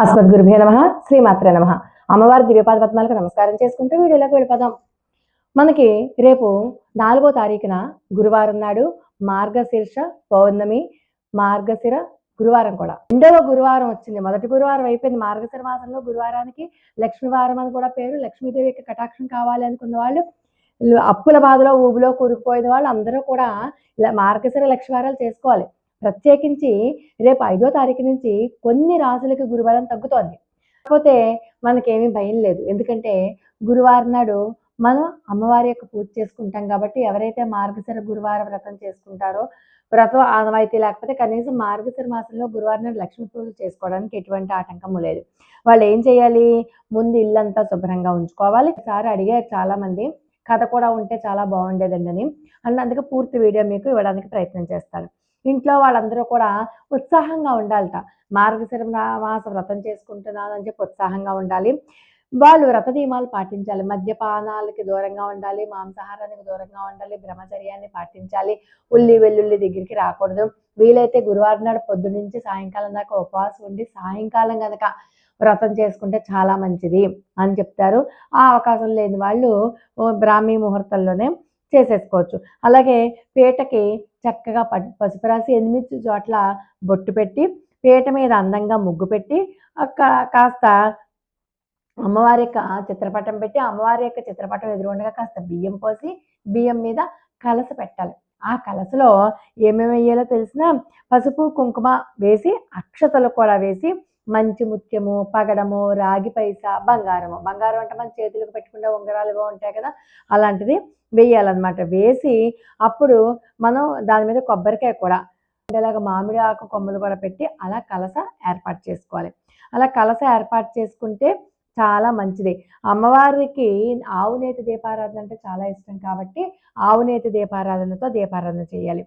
అస్మద్గురుభ్యో నమ శ్రీమాత్రే నమ. అమ్మవారి దివ్యపాద పద్మాలకు నమస్కారం చేసుకుంటూ వీడియోలోకి వెళ్ళిపోదాం. మనకి రేపు నాలుగో తారీఖున గురువారం నాడు మార్గశీర్ష పౌర్ణమి మార్గశిర గురువారం కూడా. రెండవ గురువారం వచ్చింది. మొదటి గురువారం అయిపోయింది. మార్గశిర మాసంలో గురువారానికి లక్ష్మీవారం అని కూడా పేరు. లక్ష్మీదేవి యొక్క కటాక్షం కావాలి అనుకున్న వాళ్ళు అప్పుల బాధలో ఊబిలో కూరుకుపోయిన వాళ్ళు అందరూ కూడా ఇలా మార్గశిర లక్ష్మీవారాలు చేసుకోవాలి. ప్రత్యేకించి రేపు ఐదో తారీఖు నుంచి కొన్ని రాజులకు గురువారం తగ్గుతోంది. కాకపోతే మనకేమీ భయం లేదు. ఎందుకంటే గురువారం నాడు మనం అమ్మవారి యొక్క పూజ చేసుకుంటాం కాబట్టి ఎవరైతే మార్గశిర గురువారం వ్రతం చేసుకుంటారో వ్రతం ఆనవాయితీ లేకపోతే కనీసం మార్గశిర మాసంలో గురువారం నాడు లక్ష్మీ పూజ చేసుకోవడానికి ఎటువంటి ఆటంకము లేదు. వాళ్ళు ఏం చేయాలి? ముందు ఇల్లంతా శుభ్రంగా ఉంచుకోవాలి. సార్ అడిగారు చాలామంది. కథ కూడా ఉంటే చాలా బాగుండేదండి అని అందుకే పూర్తి వీడియో మీకు ఇవ్వడానికి ప్రయత్నం చేస్తాను. ఇంట్లో వాళ్ళందరూ కూడా ఉత్సాహంగా ఉండాలట. మార్గశిర మాస వ్రతం చేసుకుంటున్నాను అని చెప్పి ఉత్సాహంగా ఉండాలి. వాళ్ళు వ్రత నియమాలు పాటించాలి. మద్యపానాలకి దూరంగా ఉండాలి మాంసాహారానికి దూరంగా ఉండాలి బ్రహ్మచర్యాన్ని పాటించాలి. ఉల్లి వెల్లుల్లి దగ్గరికి రాకూడదు. వీలైతే గురువారం నాడు పొద్దు నుంచి సాయంకాలం దాకా ఉపవాసం ఉండి సాయంకాలం కనుక వ్రతం చేసుకుంటే చాలా మంచిది అని చెప్తారు. ఆ అవకాశం లేని వాళ్ళు బ్రాహ్మీ ముహూర్తంలోనే చేసేసుకోవచ్చు. అలాగే పీటకి చక్కగా పసుపు రాసి ఎనిమిది చోట్ల బొట్టు పెట్టి పీట మీద అందంగా ముగ్గు పెట్టి కాస్త అమ్మవారి యొక్క చిత్రపటం పెట్టి అమ్మవారి యొక్క చిత్రపటం ఎదురుండగా కాస్త బియ్యం పోసి బియ్యం మీద కలస పెట్టాలి. ఆ కలసలో ఏమేమి వేయాలో తెలిసిన పసుపు కుంకుమ వేసి అక్షతలు కూడా వేసి మంచి ముత్యము పగడము రాగి పైస బంగారము. బంగారం అంటే మన చేతులకు పెట్టుకునే ఉంగరాలుగా ఉంటాయి కదా? అలాంటిది వేయాలన్నమాట. వేసి అప్పుడు మనం దాని మీద కొబ్బరికాయ కూడా ఇలాగ మామిడి ఆకు కొమ్మలు కూడా పెట్టి అలా కలస ఏర్పాటు చేసుకోవాలి. అలా కలస ఏర్పాటు చేసుకుంటే చాలా మంచిది. అమ్మవారికి ఆవునేతి దీపారాధన అంటే చాలా ఇష్టం కాబట్టి ఆవునేతి దీపారాధనతో దీపారాధన చేయాలి.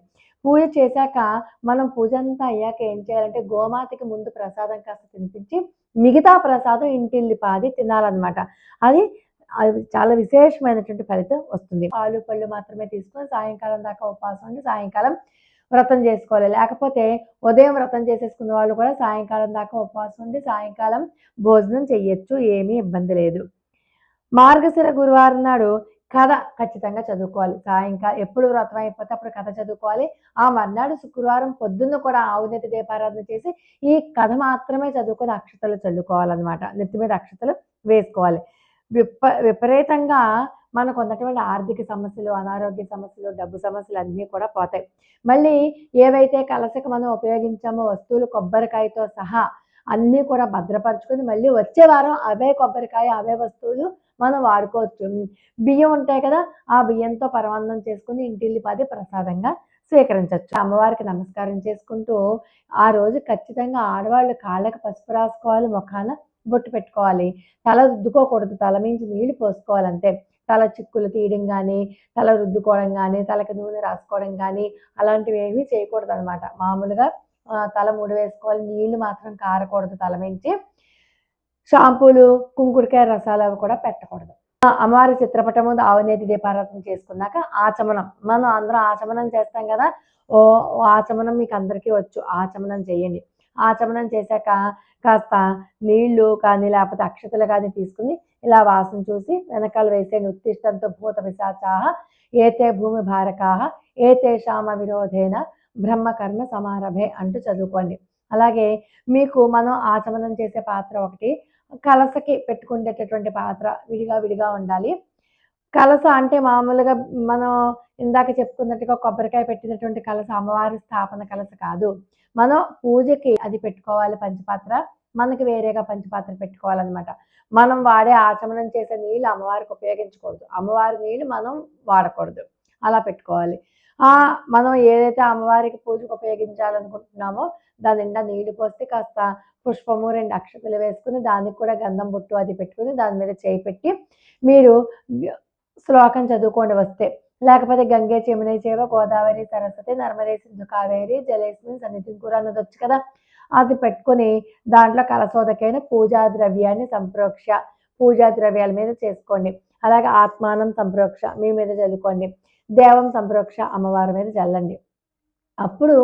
పూజ చేశాక మనం పూజ అంతా అయ్యాక ఏం చేయాలంటే గోమాతకి ముందు ప్రసాదం కాస్త తినిపించి మిగతా ప్రసాదం ఇంటిల్లి పాది తినాలన్నమాట. అది అది చాలా విశేషమైనటువంటి ఫలితం వస్తుంది. పాలు పళ్ళు మాత్రమే తీసుకొని సాయంకాలం దాకా ఉపవాసం ఉండి సాయంకాలం వ్రతం చేసుకోవాలి. లేకపోతే ఉదయం వ్రతం చేసేసుకున్న వాళ్ళు కూడా సాయంకాలం దాకా ఉపవాసం ఉండి సాయంకాలం భోజనం చేయొచ్చు ఏమీ ఇబ్బంది లేదు. మార్గశిర గురువారం నాడు కథ ఖచ్చితంగా చదువుకోవాలి. సాయంకాలం ఎప్పుడు వ్రతం అయిపోతే అప్పుడు కథ చదువుకోవాలి. ఆ మర్నాడు శుక్రవారం పొద్దున్న కూడా ఆవునెత్తి దీపారాధన చేసి ఈ కథ మాత్రమే చదువుకొని అక్షతలు చల్లుకోవాలన్నమాట. నెత్తి మీద అక్షతలు వేసుకోవాలి. విప విపరీతంగా మనకు ఉన్నటువంటి ఆర్థిక సమస్యలు అనారోగ్య సమస్యలు డబ్బు సమస్యలు అన్నీ కూడా పోతాయి. మళ్ళీ ఏవైతే కలసకి మనం ఉపయోగించామో వస్తువులు కొబ్బరికాయతో సహా అన్నీ కూడా భద్రపరచుకొని మళ్ళీ వచ్చే వారం అవే కొబ్బరికాయ అవే వస్తువులు మనం వాడుకోవచ్చు. బియ్యం ఉంటాయి కదా ఆ బియ్యంతో పరమాన్నం చేసుకుని ఇంటిల్లి పది ప్రసాదంగా స్వీకరించవచ్చు అమ్మవారికి నమస్కారం చేసుకుంటూ ఆ రోజు ఖచ్చితంగా ఆడవాళ్ళు కాళ్ళకి పసుపు రాసుకోవాలి ముఖాన బొట్టు పెట్టుకోవాలి. తల రుద్దుకోకూడదు తల మించి నీళ్ళు పోసుకోవాలి అంతే తల చిక్కులు తీయడం కానీ తల రుద్దుకోవడం కానీ తలకి నూనె రాసుకోవడం కానీ అలాంటివి ఏమీ చేయకూడదు అనమాట మామూలుగా తల ముడి వేసుకోవాలి నీళ్ళు మాత్రం కారకూడదు తల మించి. షాంపూలు కుంకుడుకాయ రసాలు అవి కూడా పెట్టకూడదు. అమ్మవారి చిత్రపటం ముందు దీపారాధన చేసుకున్నాక ఆచమనం. మనం అందరం ఆచమనం చేస్తాం కదా? ఓ ఆచమనం మీకు అందరికీ వచ్చు. ఆచమనం చేయండి. ఆచమనం చేశాక కాస్త నీళ్ళు కానీ లేకపోతే అక్షతలు కానీ తీసుకుని ఇలా వాసన చూసి వెనకాల వేసే ఉత్తిష్టంతో భూత పిశాచాహ ఏతే భూమి భారకాహ ఏతేషామ విరోధేన బ్రహ్మకర్మ సమారభే అంటూ చదువుకోండి. అలాగే మీకు మనం ఆచమనం చేసే పాత్ర ఒకటి కలసకి పెట్టుకునేటటువంటి పాత్ర విడిగా విడిగా ఉండాలి. కలస అంటే మామూలుగా మనం ఇందాక చెప్పుకున్నట్టుగా కొబ్బరికాయ పెట్టినటువంటి కలస అమ్మవారి స్థాపన కలస కాదు. మనం పూజకి అది పెట్టుకోవాలి పంచపాత్ర. మనకి వేరేగా పంచపాత్ర పెట్టుకోవాలన్నమాట. మనం వాడే ఆచమనం చేసే నీళ్ళు అమ్మవారికి ఉపయోగించకూడదు. అమ్మవారి నీళ్ళు మనం వాడకూడదు. అలా పెట్టుకోవాలి. మనం ఏదైతే అమ్మవారికి పూజకు ఉపయోగించాలనుకుంటున్నామో దాని నిండా నీళ్ళు పోస్తే కాస్త పుష్పము రెండు అక్షతలు వేసుకుని దానికి కూడా గంధం బొట్టు అది పెట్టుకుని దాని మీద చేయి పెట్టి మీరు శ్లోకం చదువుకోండి వస్తే. లేకపోతే గంగే చెమునే చేవ గోదావరి సరస్వతి నర్మదే సింధు కావేరి జలేస్మి సన్నిధి కూర అన్నది వచ్చు కదా? అది పెట్టుకొని దాంట్లో కలసోదకైన పూజా ద్రవ్యాన్ని సంప్రోక్ష పూజా ద్రవ్యాల మీద చేసుకోండి. అలాగే ఆత్మానం సంప్రోక్ష మీ మీద చల్లుకోండి దేవం సంప్రోక్ష అమ్మవారి మీద చల్లండి. అప్పుడు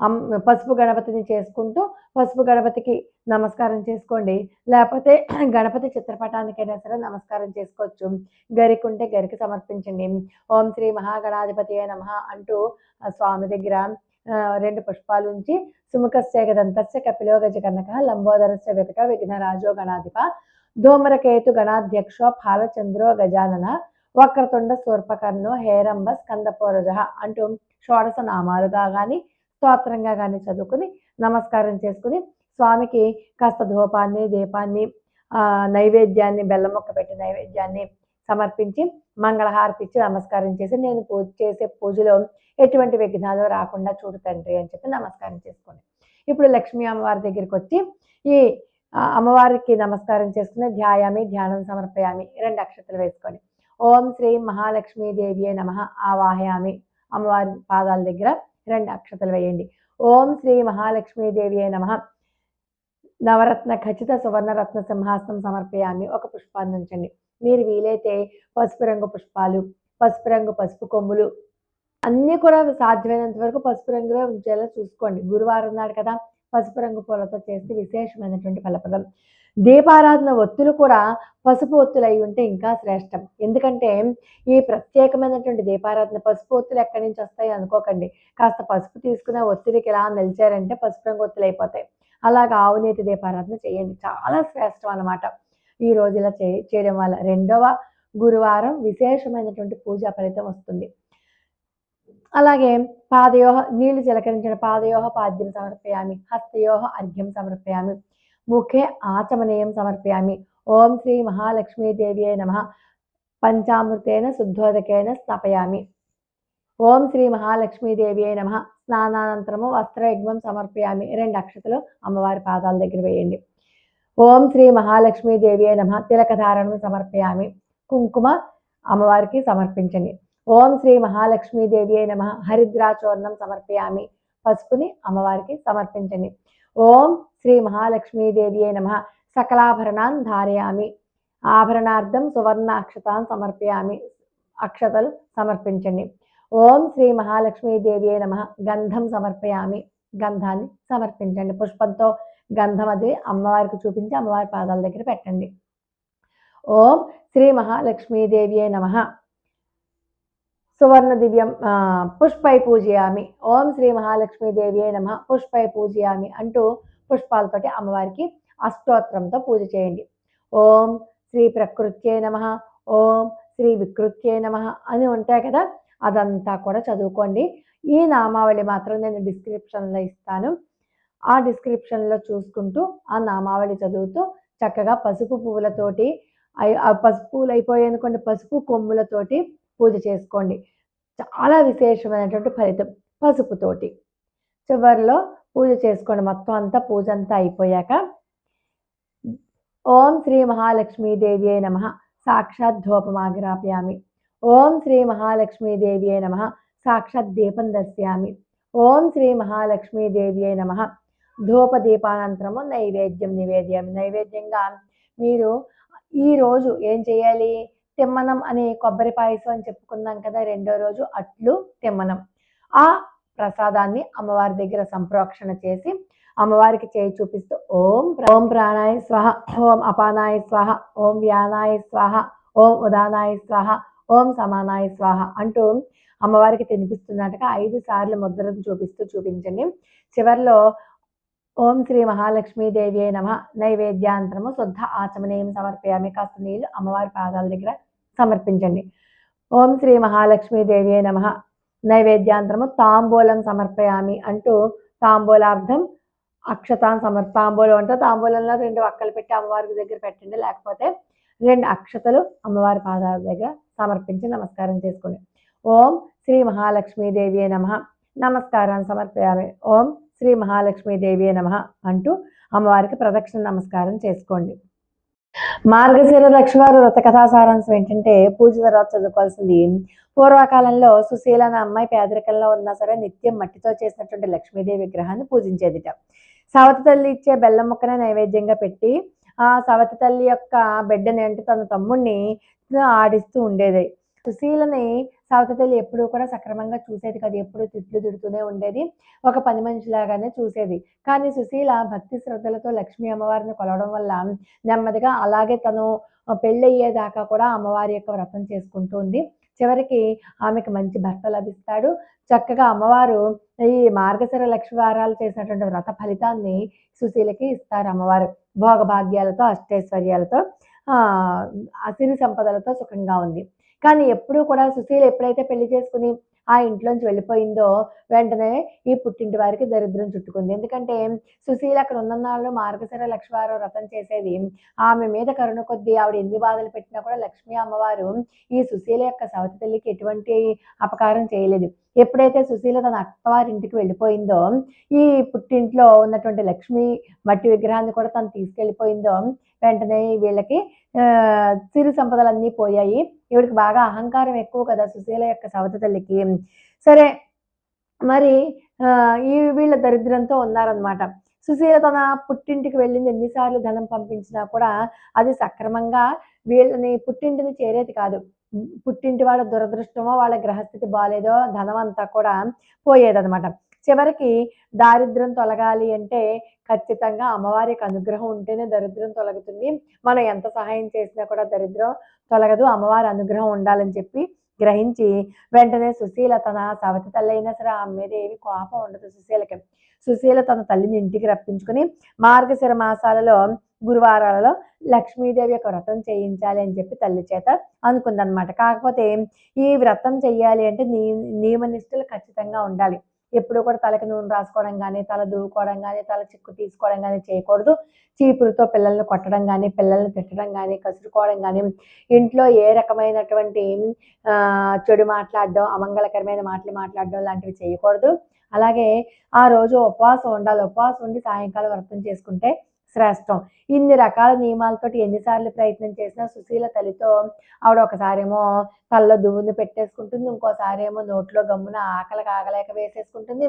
అమ్ పసుపు గణపతిని చేసుకుంటూ పసుపు గణపతికి నమస్కారం చేసుకోండి. లేకపోతే గణపతి చిత్రపటానికైనా సరే నమస్కారం చేసుకోవచ్చు. గరికి ఉంటే గరికి సమర్పించండి. ఓం శ్రీ మహాగణాధిపతి నమ అంటూ స్వామి దగ్గర రెండు పుష్పాలు ఉంచి సుముఖస్య గదంతస్య కపిలో గజకనక లంబోదరస్య వికట విఘ్నరాజో గణాధిప ధూమరకేతు గణాధ్యక్షో ఫాలచంద్రో గజానన వక్రతుండ శూర్పకర్ణో హేరంబ స్కందపూరజ అంటూ షోడశ నామాలుగా కానీ స్తోత్రంగా కానీ చదువుకుని నమస్కారం చేసుకుని స్వామికి కాస్త ధూపాన్ని దీపాన్ని నైవేద్యాన్ని బెల్లం మొక్క పెట్టి నైవేద్యాన్ని సమర్పించి మంగళహారతి ఇచ్చి నమస్కారం చేసి నేను పూజ చేసే పూజలో ఎటువంటి విఘ్నాలు రాకుండా చూడు తండ్రి అని చెప్పి నమస్కారం చేసుకోండి ఇప్పుడు లక్ష్మీ అమ్మవారి దగ్గరికి వచ్చి ఈ అమ్మవారికి నమస్కారం చేసుకుని ధ్యాయామి ధ్యానం సమర్పయామి రెండు అక్షతలు వేసుకోండి ఓం శ్రీ మహాలక్ష్మీదేవియే నమ. ఆవాహయామి. అమ్మవారి పాదాల దగ్గర రెండు అక్షతలు వేయండి. ఓం శ్రీ మహాలక్ష్మీదేవియే నమ. నవరత్న ఖచ్చిత సువర్ణరత్న సింహాసనం సమర్పయామి. ఒక పుష్పాన్ని ఉంచండి. మీరు వీలైతే పసుపు రంగు పుష్పాలు పసుపు రంగు పసుపు కొమ్ములు అన్నీ కూడా సాధ్యమైనంత వరకు పసుపు రంగువే ఉంచేలా చూసుకోండి. గురువారం నాడు కదా పసుపు రంగు పూలతో చేస్తే విశేషమైనటువంటి ఫలప్రదం. దీపారాధన ఒత్తులు కూడా పసుపు ఒత్తులు అయి ఉంటే ఇంకా శ్రేష్టం. ఎందుకంటే ఈ ప్రత్యేకమైనటువంటి దీపారాధన పసుపు ఒత్తులు ఎక్కడి నుంచి వస్తాయి అనుకోకండి. కాస్త పసుపు తీసుకున్న ఒత్తిడికి ఇలా నిలిచారంటే పసుపు రంగు ఒత్తులు అయిపోతాయి. అలాగా ఆవునేతి దీపారాధన చేయండి. చాలా శ్రేష్టం అన్నమాట. ఈ రోజు ఇలా చే చేయడం వల్ల రెండవ గురువారం విశేషమైనటువంటి పూజా ఫలితం వస్తుంది. అలాగే పాదయోహ నీళ్ళు చిలకరించిన పాదయోహ పాద్యం సమర్పయామి హస్తయోహ అర్ఘ్యం సమర్పయామి. ముఖే ఆచమనీయం సమర్పయామి ఓం శ్రీ మహాలక్ష్మీదేవి నమ పంచామృతేన శుద్ధోదకేన ఓం శ్రీ మహాలక్ష్మీదేవి నమ స్నానానంతరము వస్త్రయజ్ఞం సమర్పయామి రెండు అక్షతలు అమ్మవారి పాదాల దగ్గర వేయండి। ఓం శ్రీ మహాలక్ష్మీదేవి నమ తిలకధారణం సమర్పయామి। కుంకుమ అమ్మవారికి సమర్పించండి। ఓం శ్రీ మహాలక్ష్మీదేవి నమ। హరిద్రాచూర్ణం సమర్పయామి। పసుపుని అమ్మవారికి సమర్పించండి। ఓం శ్రీ మహాలక్ష్మీదేవి నమ సకలాభరణాన్ ధారయామి ఆభరణార్థం సువర్ణ అక్షతాన్ సమర్పయామి అక్షతలు సమర్పించండి ఓం శ్రీ మహాలక్ష్మీదేవి నమ గంధం సమర్పయామి గంధాన్ని సమర్పించండి పుష్పంతో గంధం అది అమ్మవారికి చూపించి అమ్మవారి పాదాల దగ్గర పెట్టండి। ఓం శ్రీ మహాలక్ష్మీదేవి నమ సువర్ణ దివ్యం పుష్పై పూజయామి। ఓం శ్రీ మహాలక్ష్మీదేవి నమ। పుష్పై పూజయామి అంటూ పుష్పాలతోటి అమ్మవారికి అష్టోత్తరంతో పూజ చేయండి. ఓం శ్రీ ప్రకృత్యే నమ ఓం శ్రీ వికృత్యే నమ అని ఉంటాయి కదా అదంతా కూడా చదువుకోండి. ఈ నామావళి మాత్రం నేను డిస్క్రిప్షన్లో ఇస్తాను. ఆ డిస్క్రిప్షన్లో చూసుకుంటూ ఆ నామావళి చదువుతూ చక్కగా పసుపు పువ్వులతోటి ఆ పసుపు పువ్వులు అయిపోయాయి అనుకోండి పసుపు కొమ్ములతోటి పూజ చేసుకోండి. చాలా విశేషమైనటువంటి ఫలితం పసుపుతోటి. చివరిలో పూజ చేసుకోండి. మొత్తం అంతా పూజ అంతా అయిపోయాక ఓం శ్రీ మహాలక్ష్మీదేవి నమ. సాక్షాత్ ధూపమాగ్రాప్యామి. ఓం శ్రీ మహాలక్ష్మీదేవి నమ. సాక్షాత్ దీపం దర్శయామి. ఓం శ్రీ మహాలక్ష్మీదేవి నమ. ధూప దీపానంతరము నైవేద్యం నివేద్యం నైవేద్యంగా మీరు ఈరోజు ఏం చేయాలి? తిమ్మనం అనే కొబ్బరి పాయసం అని చెప్పుకున్నాం కదా రెండో రోజు అట్లు తిమ్మనం. ఆ ప్రసాదాన్ని అమ్మవారి దగ్గర సంప్రోక్షణ చేసి అమ్మవారికి చేయి చూపిస్తూ ఓం ప్ర- ఓం ప్రాణాయ స్వాహ ఓం అపానాయ స్వాహ ఓం వ్యానాయ స్వాహ ఓం ఉదానాయ స్వాహ ఓం సమానాయ స్వాహ అంటూ అమ్మవారికి తినిపిస్తున్నట్టుగా ఐదు సార్లు ముద్రను చూపిస్తూ చూపించండి. చివరిలో ఓం శ్రీ మహాలక్ష్మీదేవి నమ. నైవేద్యాంతరము శుద్ధ ఆచమనీయం సమర్పయామి. కాస్త నీళ్ళు అమ్మవారి పాదాల దగ్గర సమర్పించండి. ఓం శ్రీ మహాలక్ష్మీదేవి నమ. నైవేద్యాంతరము తాంబూలం సమర్పయామి అంటూ తాంబూలార్థం అక్షతాం సమర్ తాంబూలం అంటే తాంబూలంలో రెండు అక్కలు పెట్టి అమ్మవారికి దగ్గర పెట్టండి. లేకపోతే రెండు అక్షతలు అమ్మవారి పాదాల దగ్గర సమర్పించి నమస్కారం చేసుకోండి ఓం శ్రీ మహాలక్ష్మీదేవి నమ. నమస్కారాన్ని సమర్పయామి. ఓం శ్రీ మహాలక్ష్మీదేవి నమ అంటూ అమ్మవారికి ప్రదక్షిణ నమస్కారం చేసుకోండి. మార్గశిర లక్ష్మివారు వ్రత కథా సారాంశం ఏంటంటే పూజ తర్వాత చదువుకోవాల్సింది. పూర్వకాలంలో సుశీల అనే అమ్మాయి పేదరికంలో ఉన్నా సరే నిత్యం మట్టితో చేసినటువంటి లక్ష్మీదేవి విగ్రహాన్ని పూజించేదిట. సవతి తల్లి ఇచ్చే బెల్లం ముక్కనే నైవేద్యంగా పెట్టి ఆ సవతి తల్లి యొక్క బిడ్డని అంటే తన తమ్ముడిని ఆడిస్తూ ఉండేది. సుశీలని సవతతల్లి ఎప్పుడూ కూడా సక్రమంగా చూసేది కాదు. ఎప్పుడు తిట్లు తిడుతూనే ఉండేది. ఒక పని మనిషిలాగానే చూసేది. కానీ సుశీల భక్తి శ్రద్ధలతో లక్ష్మీ అమ్మవారిని కొలవడం వల్ల నెమ్మదిగా అలాగే తను పెళ్ళయ్యేదాకా కూడా అమ్మవారి యొక్క వ్రతం చేసుకుంటూ ఉంది. చివరికి ఆమెకు మంచి భర్త లభిస్తాడు. చక్కగా అమ్మవారు ఈ మార్గశర లక్ష్మి వారాలు చేసినటువంటి వ్రత ఫలితాన్ని సుశీలకి ఇస్తారు అమ్మవారు. భోగభాగ్యాలతో అష్టైశ్వర్యాలతో సిరి సంపదలతో సుఖంగా ఉంది. కానీ ఎప్పుడూ కూడా సుశీల ఎప్పుడైతే పెళ్ళి చేసుకుని ఆ ఇంట్లోంచి వెళ్ళిపోయిందో వెంటనే ఈ పుట్టింటి వారికి దరిద్రం చుట్టుకుంది. ఎందుకంటే సుశీల అక్కడ ఉన్ననాళ్ళు మార్గశిర లక్ష్మీవారం వ్రతం చేసేది. ఆమె మీద కరుణ కొద్దీ ఆవిడ ఎన్ని బాధలు పెట్టినా కూడా లక్ష్మీ అమ్మవారు ఈ సుశీల యొక్క సవతి తల్లికి ఎటువంటి అపకారం చేయలేదు. ఎప్పుడైతే సుశీల తన అత్తవారింటికి వెళ్ళిపోయిందో ఈ పుట్టింట్లో ఉన్నటువంటి లక్ష్మి మట్టి విగ్రహాన్ని కూడా తను తీసుకెళ్ళిపోయిందో వెంటనే వీళ్ళకి సిరి సంపదలన్నీ పోయాయి. ఈవిడికి బాగా అహంకారం ఎక్కువ కదా సుశీల యొక్క సవత తల్లికి. సరే మరి ఈ వీళ్ళ దరిద్రంతో ఉన్నారనమాట సుశీల తన పుట్టింటికి వెళ్ళింది ఎన్నిసార్లు ధనం పంపించినా కూడా అది సక్రమంగా వీళ్ళని పుట్టింటిని చేరేది కాదు. పుట్టింటి వాళ్ళ దురదృష్టమో వాళ్ళ గ్రహస్థితి బాగాలేదో ధనం అంతా కూడా పోయేదనమాట చివరికి దారిద్ర్యం తొలగాలి అంటే ఖచ్చితంగా అమ్మవారికి అనుగ్రహం ఉంటేనే దరిద్రం తొలగుతుంది. మనం ఎంత సహాయం చేసినా కూడా దరిద్రం తొలగదు. అమ్మవారి అనుగ్రహం ఉండాలని చెప్పి గ్రహించి వెంటనే సుశీల తన సవతి తల్లి అయినా సరే ఆమె మీద ఏమి కోపం ఉండదు సుశీలకి. సుశీల తన తల్లిని ఇంటికి రప్పించుకుని మార్గశిర మాసాలలో గురువారాలలో లక్ష్మీదేవి యొక్క వ్రతం చేయించాలి అని చెప్పి తల్లి చేత అనుకుందనమాట కాకపోతే ఈ వ్రతం చేయాలి అంటే నియమ నియమనిష్టలు ఖచ్చితంగా ఉండాలి. ఎప్పుడూ కూడా తలకి నూనె రాసుకోవడం కానీ తల దూకోవడం కానీ తల చిక్కు తీసుకోవడం కానీ చేయకూడదు. చీపురుతో పిల్లల్ని కొట్టడం కానీ పిల్లల్ని తిట్టడం కానీ కసురుకోవడం కానీ ఇంట్లో ఏ రకమైనటువంటి చెడు మాట్లాడడం అమంగళకరమైన మాటలు మాట్లాడడం లాంటివి చేయకూడదు. అలాగే ఆ రోజు ఉపవాసం ఉండాలి. ఉపవాసం ఉండి సాయంకాలం వ్రతం చేసుకుంటే శ్రేష్టం. ఇన్ని రకాల నియమాలతో ఎన్నిసార్లు ప్రయత్నం చేసినా సుశీల తల్లితో ఆవిడ ఒకసారేమో తల్లో దువ్వుని పెట్టేసుకుంటుంది ఇంకోసారి ఏమో నోట్లో గమ్మున ఆకలి కాగలేక వేసేసుకుంటుంది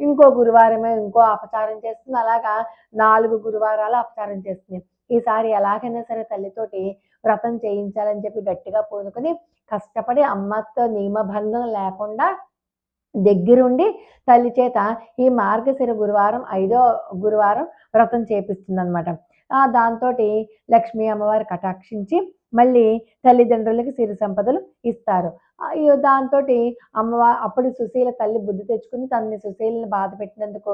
ఇంకో గురువారమే ఇంకో అపచారం చేస్తుంది అలాగా నాలుగు గురువారాలు అపచారం చేస్తుంది. ఈసారి ఎలాగైనా సరే తల్లితోటి వ్రతం చేయించాలని చెప్పి గట్టిగా పూనుకొని కష్టపడి అమ్మతో నియమభంగం లేకుండా దగ్గరుండి తల్లి చేత ఈ మార్గశిర గురువారం ఐదో గురువారం వ్రతం చేపిస్తుంది అనమాట దాంతో లక్ష్మీ అమ్మవారి కటాక్షించి మళ్ళీ తల్లిదండ్రులకి సిరి సంపదలు ఇస్తారు. దాంతో అమ్మవారు అప్పుడు సుశీల తల్లి బుద్ధి తెచ్చుకుని తనని సుశీలని బాధ పెట్టినందుకు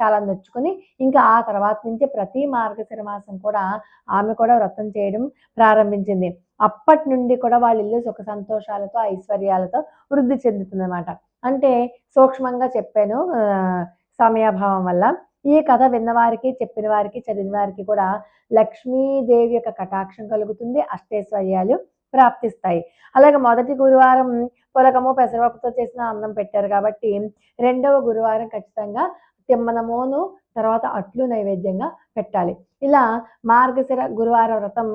చాలా నొచ్చుకుని ఇంకా ఆ తర్వాత నుంచి ప్రతి మార్గశిర మాసం కూడా ఆమె కూడా వ్రతం చేయడం ప్రారంభించింది. అప్పటి నుండి కూడా వాళ్ళ ఇల్లు సుఖ సంతోషాలతో ఐశ్వర్యాలతో వృద్ధి చెందుతుందన్నమాట. అంటే సూక్ష్మంగా చెప్పాను సమయాభావం వల్ల. ఈ కథ విన్నవారికి చెప్పిన వారికి చదివిన వారికి కూడా లక్ష్మీదేవి యొక్క కటాక్షం కలుగుతుంది అష్టైశ్వర్యాలు ప్రాప్తిస్తాయి. అలాగే మొదటి గురువారం పొలకము పెసరపప్పుతో చేసిన అన్నం పెట్టారు కాబట్టి రెండవ గురువారం ఖచ్చితంగా తిమ్మనమోను తర్వాత అట్లు నైవేద్యంగా పెట్టాలి. ఇలా మార్గశిర గురువార వ్రతం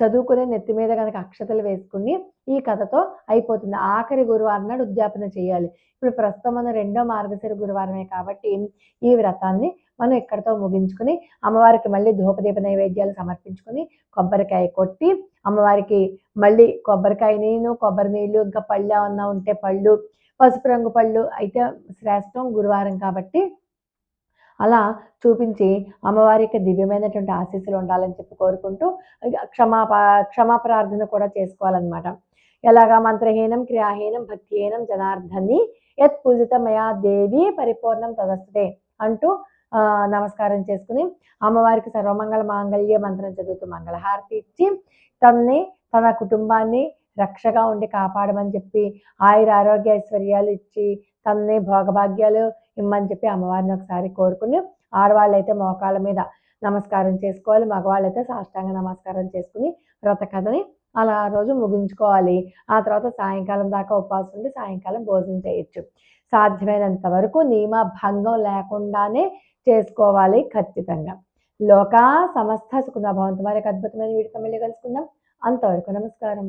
చదువుకునే నెత్తి మీద కనుక అక్షతలు వేసుకుని ఈ కథతో అయిపోతుంది. ఆఖరి గురువారం నాడు ఉద్యాపన చేయాలి. ఇప్పుడు ప్రస్తుతం మనం రెండో మార్గశిర గురువారమే కాబట్టి ఈ వ్రతాన్ని మనం ఇక్కడితో ముగించుకుని అమ్మవారికి మళ్ళీ ధూపదీప నైవేద్యాలు సమర్పించుకుని కొబ్బరికాయ కొట్టి అమ్మవారికి మళ్ళీ కొబ్బరికాయ నేను కొబ్బరి నీళ్ళు ఇంకా పళ్ళు ఏమన్నా ఉంటే పళ్ళు పసుపు రంగు పళ్ళు అయితే శ్రేష్టం గురువారం కాబట్టి అలా చూపించి అమ్మవారి యొక్క దివ్యమైనటువంటి ఆశీస్సులు ఉండాలని చెప్పి కోరుకుంటూ క్షమాప క్షమాప్రార్థన కూడా చేసుకోవాలన్నమాట. ఎలాగా మంత్రహీనం క్రియాహీనం భక్తిహీనం జనార్దన్ని యత్ పూజితమయా దేవి పరిపూర్ణం తదస్తే అంటూ నమస్కారం చేసుకుని అమ్మవారికి సర్వమంగళ మాంగళ్య మంత్రం చదువుతూ మంగళహారతి ఇచ్చి తనని తన కుటుంబాన్ని రక్షగా ఉండి కాపాడమని చెప్పి ఆయుర ఆరోగ్య ఐశ్వర్యాలు ఇచ్చి తనని భోగభాగ్యాలు ఇమ్మని చెప్పి అమ్మవారిని ఒకసారి కోరుకుని ఆడవాళ్ళు అయితే మోకాళ్ళ మీద నమస్కారం చేసుకోవాలి మగవాళ్ళు అయితే సాష్టాంగ నమస్కారం చేసుకుని వ్రత కథని అలా ఆ రోజు ముగించుకోవాలి. ఆ తర్వాత సాయంకాలం దాకా ఉపవాసం ఉండి సాయంకాలం భోజనం చేయొచ్చు. సాధ్యమైనంత వరకు నియమ భంగం లేకుండానే చేసుకోవాలి ఖచ్చితంగా. లోక సమస్త సుఖ భవంతు అద్భుతమైన వీడితో మళ్ళీ కలుసుకుందాం. అంతవరకు నమస్కారం.